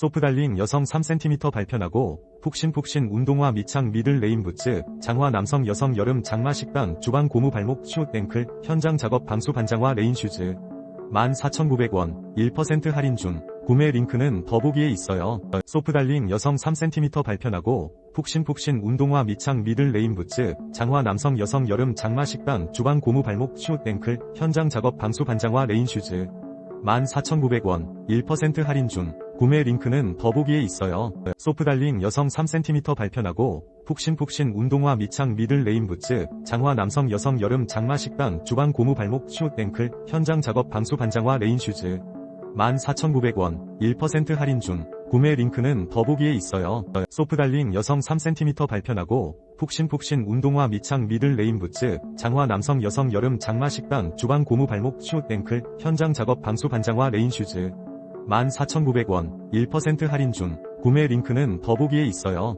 소프달링 여성 3cm 발편하고 푹신푹신 운동화 미창 미들 레인 부츠 장화 남성 여성 여름 장마 식당 주방 고무 발목 슈 땡클 현장 작업 방수 반장화 레인 슈즈. 14,900원 1% 할인 중. 구매 링크는 더보기에 있어요. 소프달링 여성 3cm 발편하고 푹신푹신 운동화 미창 미들 레인 부츠 장화 남성 여성 여름 장마 식당 주방 고무 발목 슈 땡클 현장 작업 방수 반장화 레인 슈즈. 14,900원 1% 할인 중 구매 링크는 더보기에 있어요. 소프달링 여성 3cm 발편하고 푹신푹신 운동화 미창 미들 레인 부츠 장화 남성 여성 여름 장마 식당 주방 고무 발목 슈 땡클 현장 작업 방수 반장화 레인 슈즈 14,900원 1% 할인 중 구매 링크는 더보기에 있어요. 소프달링 여성 3cm 발편하고 푹신푹신 운동화 미창 미들 레인 부츠 장화 남성 여성 여름 장마 식당 주방 고무 발목 슈 땡클 현장 작업 방수 반장화 레인 슈즈 14,900원 1% 할인 중 구매 링크는 더보기에 있어요.